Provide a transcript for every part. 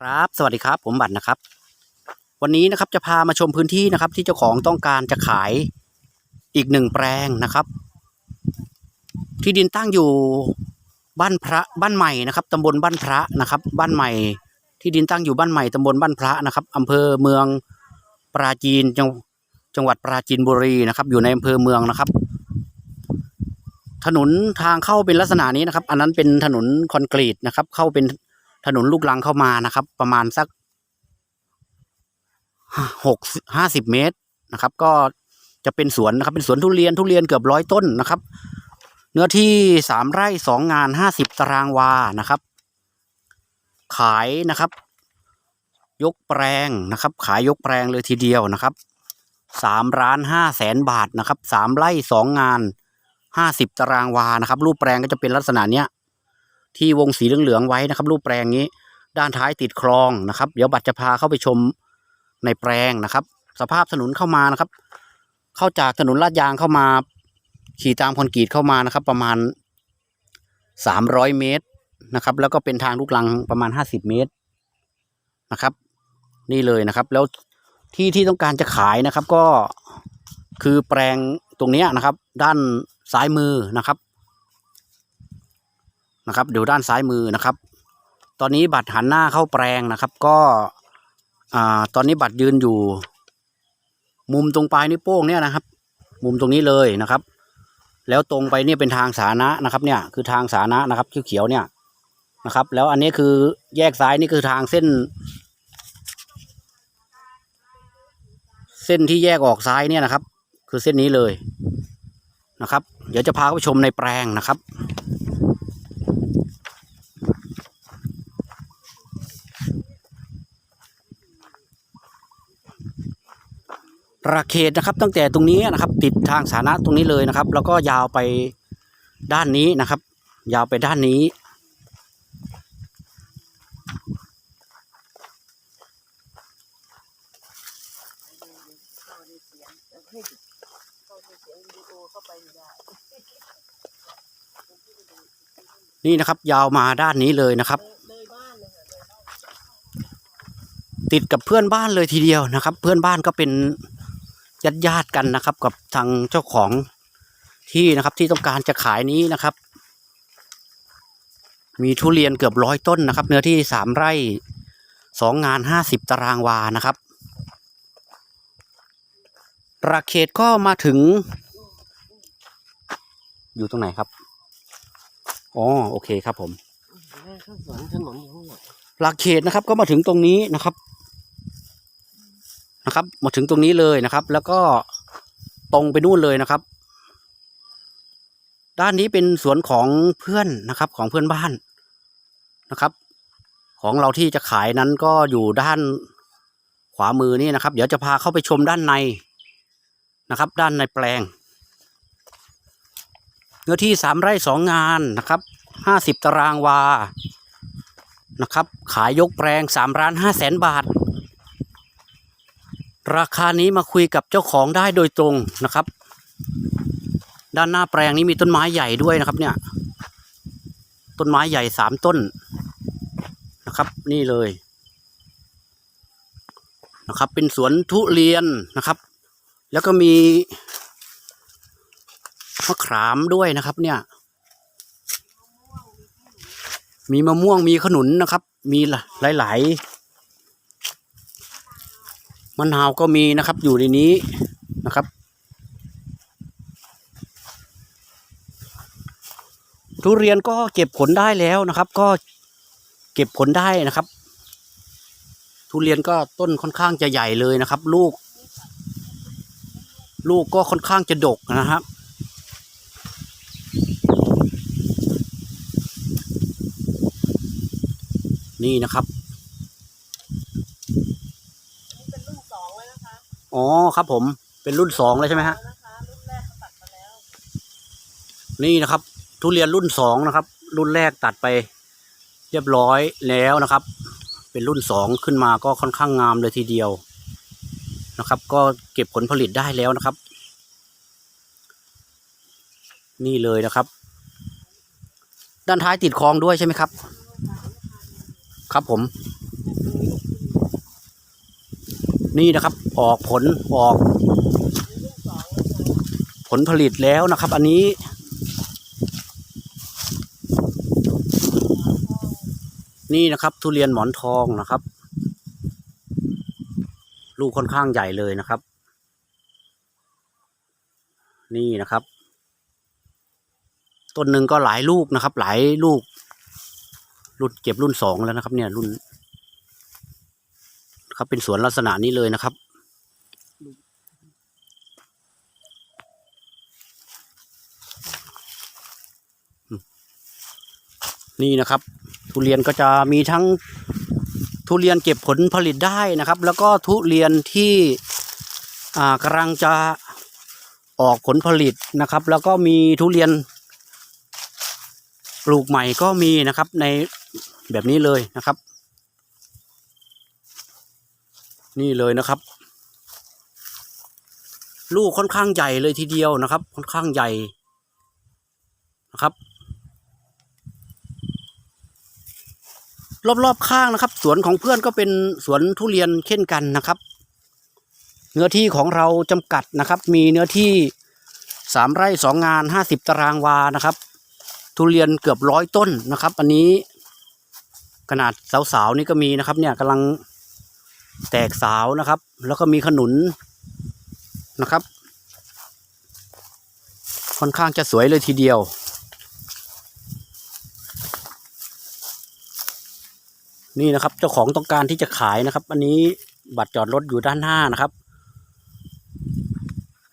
ครับสวัสดีครับผมบัตรนะครับ วันนี้นะครับจะพามาชมพื้นที่นะครับ ที่เจ้าของต้องการจะขายอีกหนึ่งแปลงนะครับ ที่ดินตั้งอยู่บ้านพระบ้านใหม่นะครับตำบลบ้านพระนะครับ บ้านใหม่ ที่ดินตั้งอยู่บ้านใหม่ตำบลบ้านพระนะครับอำเภอเมืองปราจีนจังจังหวัดปราจีนบุรีนะครับ อยู่ในอำเภอเมืองนะครับ ถนนทางเข้าเป็นลักษณะนี้นะครับ อันนั้นเป็นถนนคอนกรีตนะครับ เข้าเป็น ถนนลูกรังเข้ามานะครับ ประมาณสักหกห้าสิบเมตรนะครับ ก็จะเป็นสวนนะครับ เป็นสวนทุเรียนทุเรียนเกือบร้อยต้นนะครับ เนื้อที่สามไร่สองงานห้าสิบตารางวานะครับ ขายนะครับ ยกแปลงนะครับ ขายยกแปลงเลยทีเดียวนะครับสามล้านห้าแสนบาทนะครับสามไร่สองงานห้าสิบตารางวานะครับ รูปแปลงก็จะเป็นลักษณะเนี้ย ที่วงสีเหลืองๆไว้นะครับ รูปแปลงนี้ ด้านท้ายติดคลองนะครับ เดี๋ยวบัตรจะพาเข้าไปชมในแปลงนะครับ สภาพถนนเข้ามานะครับ เข้าจากถนนลาดยางเข้ามา ขี่ตามคอนกรีตเข้ามานะครับ ประมาณสามร้อยเมตรนะครับ แล้วก็เป็นทางลูกลังประมาณห้าสิบเมตรนะครับ นี่เลยนะครับ แล้วที่ที่ต้องการจะขายนะครับก็คือแปลงตรงนี้นะครับ ด้านซ้ายมือนะครับ นะครับเดี๋ยวด้านซ้ายมือนะครับ ตอนนี้บัตรหันหน้าเข้าแปลงนะครับ ก็อ่าตอนนี้บัตรยืนอยู่ มุมตรงปลายนิ้วโป้งเนี่ยนะครับ มุมตรงนี้เลยนะครับ แล้วตรงไปเนี่ยเป็นทางสาธารณะนะครับ เนี่ยคือทางสาธารณะนะครับเขียวๆเนี่ยนะครับ แล้วอันนี้คือแยกซ้ายนี่คือทางเส้น เส้นที่แยกออกซ้ายเนี่ยนะครับ คือเส้นนี้เลยนะครับ เดี๋ยวจะพาไปชมในแปลงนะครับ ระเขตนะครับ ตั้งแต่ตรงนี้นะครับ ติดทางสาธารณะตรงนี้เลยนะครับ แล้วก็ยาวไปด้านนี้นะครับ ยาวไปด้านนี้ นี่นะครับ ยาวมาด้านนี้เลยนะครับ ติดกับเพื่อนบ้านเลยทีเดียวนะครับ เพื่อนบ้านก็เป็น ญาติญาติๆกันนะครับ กับทางเจ้าของที่นะครับที่ต้องการจะขายนี้นะครับ มีทุเรียนเกือบร้อยต้นนะครับ เนื้อที่สามไร่สองงานห้าสิบตารางวานะครับราเขตก็มาถึง อยู่ตรงไหนครับอ๋อโอเคครับผม ข้างสวนถนนอยู่ข้างหลัง หลักเขตนะครับก็มาถึงตรงนี้นะครับ นะครับมาถึงตรงนี้เลยนะครับ แล้วก็ตรงไปนู่นเลยนะครับ ด้านนี้เป็นสวนของเพื่อนนะครับของเพื่อนบ้านนะครับ ของเราที่จะขายนั้นก็อยู่ด้านขวามือนี่นะครับ เดี๋ยวจะพาเข้าไปชมด้านในนะครับ ด้านในแปลง เนื้อที่สามไร่สองงานนะครับห้าสิบตารางวานะครับ ขายยกแปลงสามล้านห้าแสนบาท ราคานี้มาคุยกับเจ้าของได้โดยตรงนะครับ ด้านหน้าแปลงนี้มีต้นไม้ใหญ่ด้วยนะครับ เนี่ย ต้นไม้ใหญ่สามต้นนะครับ นี่เลยนะครับ เป็นสวนทุเรียนนะครับ แล้วก็มีมะขามด้วยนะครับ เนี่ย มีมะม่วงมีขนุนนะครับ มีหลายๆ มะนาวก็มีนะครับอยู่ในนี้นะครับทุเรียนก็เก็บผลได้แล้วนะครับ ก็เก็บผลได้นะครับ ทุเรียนก็ต้นค่อนข้างจะใหญ่เลยนะครับ ลูก ลูกก็ค่อนข้างจะดกนะครับ นี่นะครับ เป็นรุ่นสองแล้วนะคะ อ๋อครับผมเป็นรุ่นสองเลยใช่ไหมฮะนะคะรุ่นแรกเขาตัดไปแล้วนี่นะครับ ทุเรียนรุ่นสองนะครับ รุ่นแรกตัดไป เรียบร้อยแล้วนะครับ เป็นรุ่นสองขึ้นมาก็ค่อนข้างงามเลยทีเดียวนะครับ ก็เก็บผลผลิตได้แล้วนะครับ นี่เลยนะครับ ด้านท้ายติดคลองด้วยใช่ไหมครับ ครับผม นี่นะครับ ออกผลออก ผลผลิตแล้วนะครับ อันนี้ นี่นะครับ ทุเรียนหมอนทองนะครับ ลูกค่อนข้างใหญ่เลยนะครับ นี่นะครับ ต้นหนึ่งก็หลายลูกนะครับ หลายลูก รุ่นเก็บรุ่นสองแล้วนะครับ เนี่ยรุ่น ครับเป็นสวนลักษณะนี้เลยนะครับ นี่นะครับ ทุเรียนก็จะมีทั้งทุเรียนเก็บผลผลิตได้นะครับ แล้วก็ทุเรียนที่อ่ากำลังจะออกผลผลิตนะครับ แล้วก็มีทุเรียนปลูกใหม่ก็มีนะครับในแบบนี้เลยนะครับ นี่เลยนะครับ ลูกค่อนข้างใหญ่เลยทีเดียวนะครับ ค่อนข้างใหญ่นะครับ รอบๆข้างนะครับ สวนของเพื่อนก็เป็นสวนทุเรียนเช่นกันนะครับ เนื้อที่ของเราจำกัดนะครับ มีเนื้อที่สามไร่สองงานห้าสิบตารางวานะครับ ทุเรียนเกือบร้อยต้นนะครับ อันนี้ขนาดสาวๆนี่ก็มีนะครับ เนี่ยกำลัง แตกสาวนะครับ แล้วก็มีขนุนนะครับ ค่อนข้างจะสวยเลยทีเดียว นี่นะครับเจ้าของต้องการที่จะขายนะครับ อันนี้บัตรจอดรถอยู่ด้านหน้านะครับ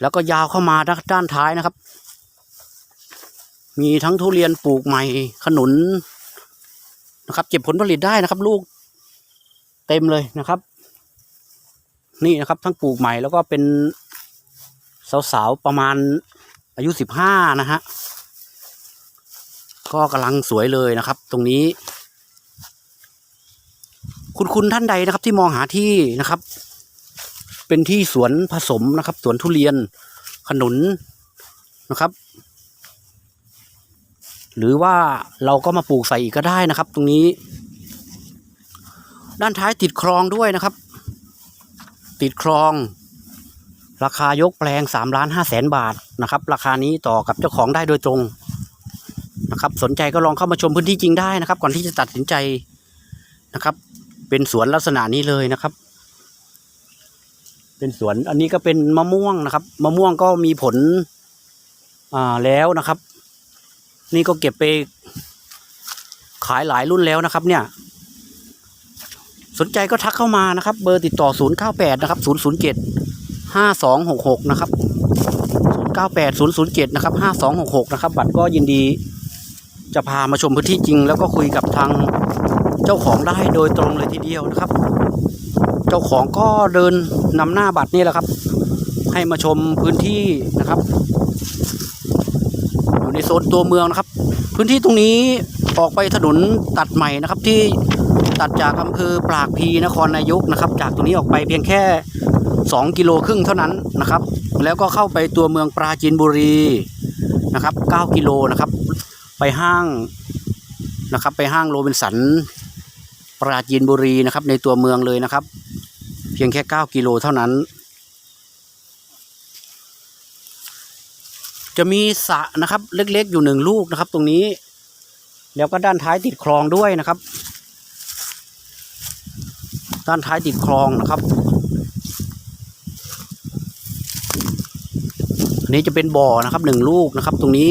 แล้วก็ยาวเข้ามาด้านท้ายนะครับ มีทั้งทุเรียนปลูกใหม่ขนุนนะครับ เก็บผลผลิตได้นะครับ ลูกเต็มเลยนะครับ นี่นะครับทั้งปลูกใหม่แล้วก็เป็นสาวๆประมาณอายุสิบห้านะฮะก็กำลังสวยเลยนะครับ ตรงนี้ คุณคุณท่านใดนะครับ ที่มองหาที่นะครับ เป็นที่สวนผสมนะครับ สวนทุเรียนขนุนนะครับ หรือว่าเราก็มาปลูกใส่อีกก็ได้นะครับ ตรงนี้ ด้านท้ายติดคลองด้วยนะครับ ติดคลอง ราคายกแปลงสามล้านห้าแสนบาทนะครับ ราคานี้ต่อกับเจ้าของได้โดยตรงนะครับ สนใจก็ลองเข้ามาชมพื้นที่จริงได้นะครับ ก่อนที่จะตัดสินใจนะครับ เป็นสวนลักษณะนี้เลยนะครับ เป็นสวนอันนี้ก็เป็นมะม่วงนะครับมะม่วงก็มีผลอ่าแล้วนะครับ นี่ก็เก็บไปขายหลายรุ่นแล้วนะครับ เนี่ย สนใจก็ทักเข้ามานะครับ เบอร์ติดต่อ 098 นะครับ 007 5266 นะครับ 098 007 นะครับ 5266 นะครับ บัตรก็ยินดีจะพามาชมพื้นที่จริง แล้วก็คุยกับทางเจ้าของได้โดยตรงเลยทีเดียวนะครับ เจ้าของก็เดินนำหน้าบัตรนี่แหละครับ ให้มาชมพื้นที่นะครับ อยู่ในโซนตัวเมืองนะครับ พื้นที่ตรงนี้ออกไปถนนตัดใหม่นะครับที่ ตัดจากอำเภอปรากพีนครนายกนะครับ จากตรงนี้ออกไปเพียงแค่ 2 กิโลครึ่งเท่านั้นนะครับ แล้วก็เข้าไปตัวเมืองปราจีนบุรีนะครับ 9 กิโลนะครับ ไปห้างนะครับ ไปห้างโรบินสันปราจีนบุรีนะครับ ในตัวเมืองเลยนะครับ เพียงแค่ 9 กิโลเท่านั้น จะมีสระนะครับเล็กๆอยู่หนึ่งลูกนะครับ ตรงนี้ แล้วก็ด้านท้ายติดคลองด้วยนะครับ ด้านท้ายติดคลองนะครับอันนี้จะเป็นบ่อนะครับหนึ่งลูกนะครับ ตรงนี้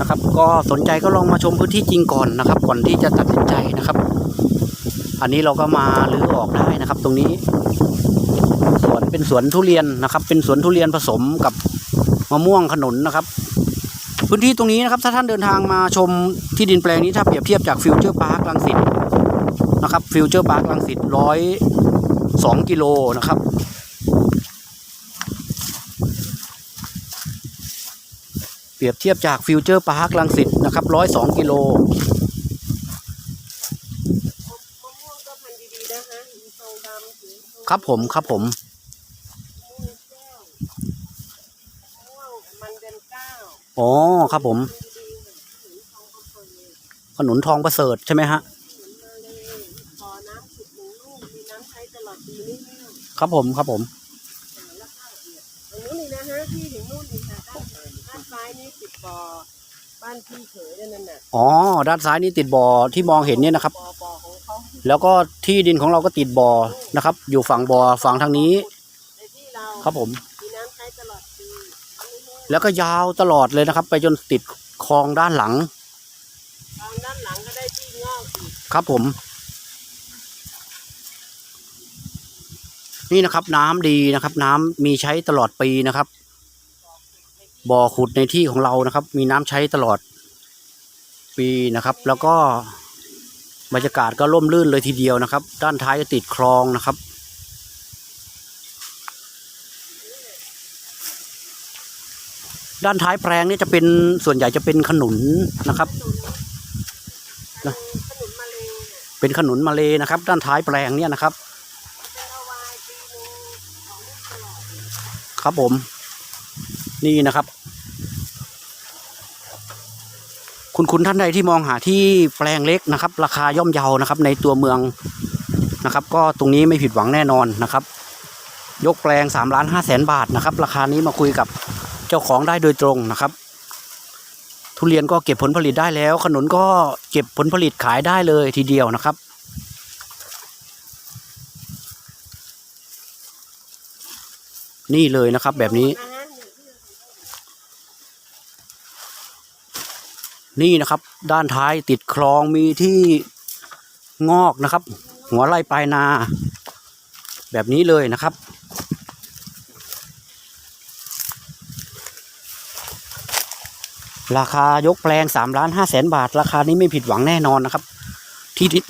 นะครับ ก็สนใจก็ลองมาชมพื้นที่จริงก่อนนะครับ ก่อนที่จะตัดสินใจนะครับ อันนี้เราก็มาลื้อออกได้นะครับ ตรงนี้ สวนเป็นสวนทุเรียนนะครับ เป็นสวนทุเรียนผสมกับมะม่วงขนุนนะครับ พื้นที่ตรงนี้นะครับ ถ้าท่านเดินทางมาชมที่ดินแปลงนี้ถ้าเปรียบเทียบจากฟิวเจอร์พาร์คลังสิต นะครับฟิวเจอร์พาร์คลังสิตร้อยสองกิโลนะครับเปรียบเทียบจากฟิวเจอร์พาร์คลังสิตนะครับร้อยสองกิโลครับผมครับผมอ๋อครับผม ขนุนทองประเสริฐใช่ไหมฮะ ครับผมครับผมอ่าแล้วก็เนี่ยตรงนู้นนี่นะฮะที่ถึงนู่นนี่ค่ะด้านด้านซ้ายนี่ติดบ่อบ้านพี่เขยนั่นน่ะอ๋อ ด้านซ้ายนี่ติดบ่อที่มองเห็นเนี่ยนะครับ บ่อบ่อของเขาที่แล้วก็ที่ดินของเราก็ติดบ่อนะครับ อยู่ฝั่งบ่อฝั่งทางนี้ ในที่เราครับผม มีน้ำใช้ตลอดปีไม่แห้งแล้วก็ยาวตลอดเลยนะครับ ไปจนติดคลองด้านหลัง ทางด้านหลังก็ได้ที่งอกอีกครับผม นี่นะครับ น้ำดีนะครับ น้ำมีใช้ตลอดปีนะครับ บ่อขุดในที่ของเรานะครับ มีน้ำใช้ตลอดปีนะครับ แล้วก็บรรยากาศก็ร่มรื่นเลยทีเดียวนะครับ ด้านท้ายก็ติดคลองนะครับ ด้านท้ายแปลงนี่จะเป็นส่วนใหญ่จะเป็นขนุนนะครับขนุนขนุนมาเลยเนี่ยเป็นขนุนมาเลนะครับ ด้านท้ายแปลงเนี่ยนะครับ เป็นเอาไว้ปีหนึงของลูกตลอด ครับผม นี่นะครับ คุณคุณท่านใดที่มองหาที่แปลงเล็กนะครับ ราคาย่อมเยานะครับ ในตัวเมืองนะครับ ก็ตรงนี้ไม่ผิดหวังแน่นอนนะครับ ยกแปลงสามล้านห้าแสนบาทนะครับ ราคานี้มาคุยกับเจ้าของได้โดยตรงนะครับ ทุเรียนก็เก็บผลผลิตได้แล้ว ขนุนก็เก็บผลผลิตขายได้เลยทีเดียวนะครับ นี่เลยนะครับ แบบนี้นะฮะเนี่ยที่เรานี่นะครับ ด้านท้ายติดคลองมีที่งอกนะครับ หัวไร่ปลายนา แบบนี้เลยนะครับ ราคายกแปลงสามล้านห้าแสนบาท ราคานี้ไม่ผิดหวังแน่นอนนะครับ ที่ดิน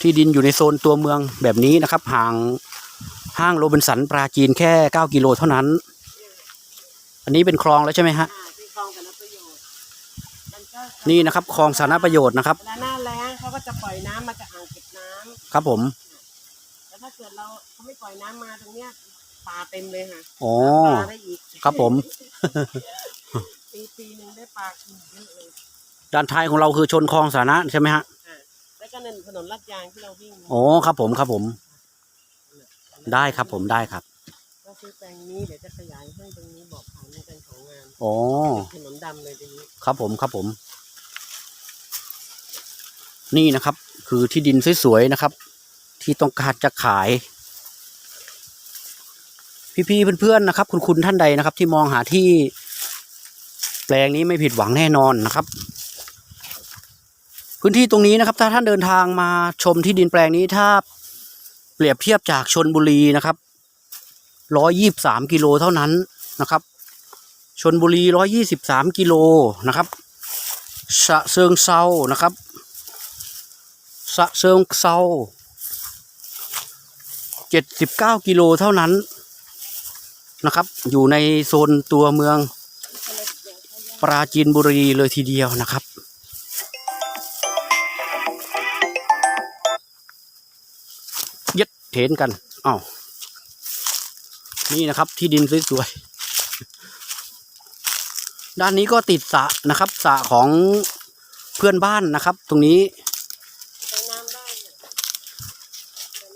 ที่ดินอยู่ในโซนตัวเมืองแบบนี้นะครับ ห่าง ห้างโรบินสันปราจีนแค่เก้ากิโลเท่านั้น อันนี้เป็นคลองแล้วใช่ไหมฮะอ่าที่คลองกันประโยชน์มันก็นี่นะครับคลองสาธารณประโยชน์นะครับ เวลาหน้าแล้งเขาก็จะปล่อยน้ำมาจากอ่างเก็บน้ำครับผมแล้วถ้าเกิดเราเขาไม่ปล่อยน้ำมาตรงเนี้ยปลาเต็มเลยค่ะอ๋อปลาได้อีกครับผม ปีปีหนึ่งได้ปลากินเยอะเลยด้านท้ายของเราคือชนคลองสาธารณะใช่ไหมฮะอ่าแล้วก็นั่นถนนลาดยางที่เราวิ่งโอ้ครับผมครับผม ได้ครับผมได้ครับก็ซื้อแปลงนี้เดี๋ยวจะขยายให้ตรงนี้บอกผ่านในการของงานอ๋อถนนดำเลยตรงนี้ครับผมครับผม นี่นะครับ คือที่ดินสวยๆนะครับ ที่ต้องการจะขาย พี่ๆเพื่อนๆนะครับ คุณคุณท่านใดนะครับ ที่มองหาที่ แปลงนี้ไม่ผิดหวังแน่นอนนะครับพื้นที่ตรงนี้นะครับ ถ้าท่านเดินทางมาชมที่ดินแปลงนี้ถ้า เปรียบเทียบจากชนบุรีนะครับร้อยยี่บสามกิโลเท่านั้นนะครับชนบุรีร้อยยี่สิบสามกิโลนะครับสะเซิงเซานะครับสะเซิงเซาเจ็ดสิบเก้ากิโลเท่านั้นนะครับ อยู่ในโซนตัวเมืองปราจีนบุรีเลยทีเดียวนะครับ เถนกันอ้าวนี่นะครับ ที่ดินสวยๆด้านนี้ก็ติดสระนะครับสระของเพื่อนบ้านนะครับ ตรงนี้ใช้น้ำได้เนี่ย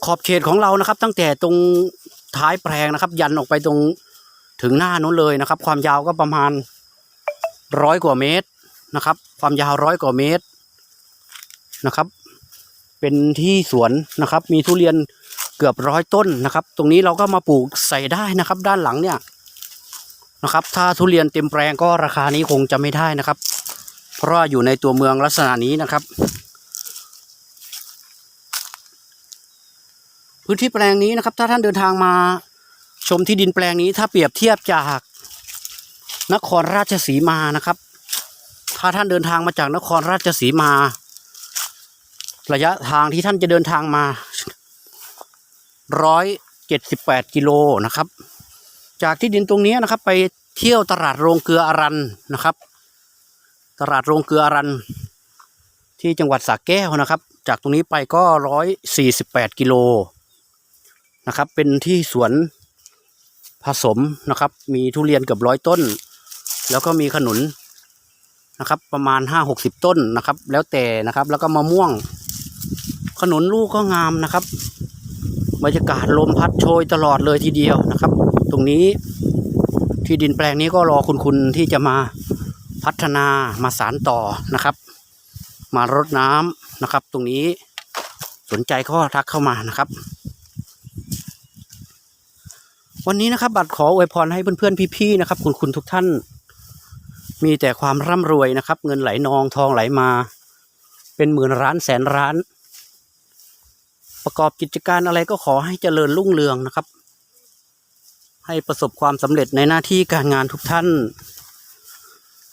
ขอบเขตของเรานะครับ ตั้งแต่ตรงท้ายแปลงนะครับ ยันออกไปตรงถึงหน้านู้นเลยนะครับ ความยาวก็ประมาณร้อยกว่าเมตรนะครับ ความยาวร้อยกว่าเมตรนะครับ เป็นที่สวนนะครับ มีทุเรียน เกือบร้อยต้นนะครับ ตรงนี้เราก็มาปลูกใส่ได้นะครับ ด้านหลังเนี่ยนะครับ ถ้าทุเรียนเต็มแปลงก็ราคานี้คงจะไม่ได้นะครับ เพราะว่าอยู่ในตัวเมืองลักษณะนี้นะครับ พื้นที่แปลงนี้นะครับ ถ้าท่านเดินทางมาชมที่ดินแปลงนี้ ถ้าเปรียบเทียบจากนครราชสีมานะครับ ถ้าท่านเดินทางมาจากนครราชสีมา ระยะทางที่ท่านจะเดินทางมา ร้อยเจ็ดสิบแปดกิโลนะครับ จากที่ดินตรงนี้นะครับ ไปเที่ยวตลาดโรงเกลืออารันนะครับ ตลาดโรงเกลืออารัน ที่จังหวัดสระแก้วนะครับ จากตรงนี้ไปก็ร้อยสี่สิบแปดกิโลนะครับ เป็นที่สวนผสมนะครับ มีทุเรียนเกือบร้อยต้น แล้วก็มีขนุนนะครับ ประมาณห้าหกสิบต้นนะครับ แล้วแต่นะครับ แล้วก็มะม่วง ขนุนลูกก็งามนะครับ บรรยากาศลมพัดโชยตลอดเลยทีเดียวนะครับ ตรงนี้ที่ดินแปลงนี้ก็รอคุณคุณที่จะมาพัฒนามาสารต่อนะครับ มารดน้ำนะครับ ตรงนี้สนใจก็ทักเข้ามานะครับ วันนี้นะครับ บัตรขออวยพรให้เพื่อนๆพี่ๆนะครับ คุณคุณทุกท่าน มีแต่ความร่ำรวยนะครับ เงินไหลนองทองไหลมา เป็นหมื่นร้านแสนร้าน ประกอบกิจการอะไรก็ขอให้เจริญรุ่งเรืองนะครับ ให้ประสบความสำเร็จในหน้าที่การงานทุกท่าน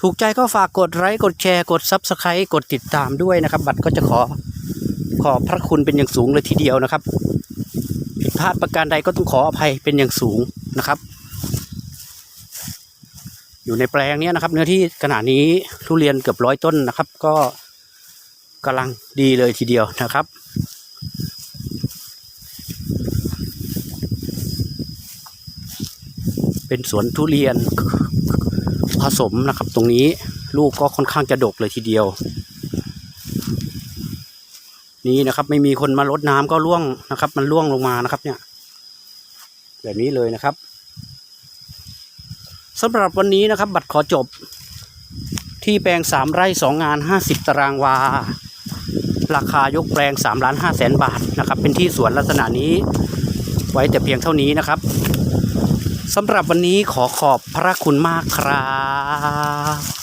ถูกใจก็ฝากกดไลค์กดแชร์กดซับสไครต์กดติดตามด้วยนะครับ บัตรก็จะขอขอบพระคุณเป็นอย่างสูงเลยทีเดียวนะครับ ผิดพลาดประการใดก็ต้องขออภัยเป็นอย่างสูงนะครับ อยู่ในแปลงนี้นะครับ เนื้อที่ขนาดนี้ทุเรียนเกือบร้อยต้นนะครับ ก็กำลังดีเลยทีเดียวนะครับ เป็นสวนทุเรียนผสมนะครับ ตรงนี้ลูกก็ค่อนข้างจะดกเลยทีเดียว นี่นะครับ ไม่มีคนมารดน้ำก็ร่วงนะครับ มันร่วงลงมานะครับ เนี่ย แบบนี้เลยนะครับสำหรับวันนี้นะครับ บัตรขอจบ ที่แปลงสามไร่สองงานห้าสิบตารางวา ราคายกแปลงสามล้านห้าแสนบาทนะครับ เป็นที่สวนลักษณะนี้ ไว้แต่เพียงเท่านี้นะครับ สำหรับวันนี้ขอขอบพระคุณมากครับ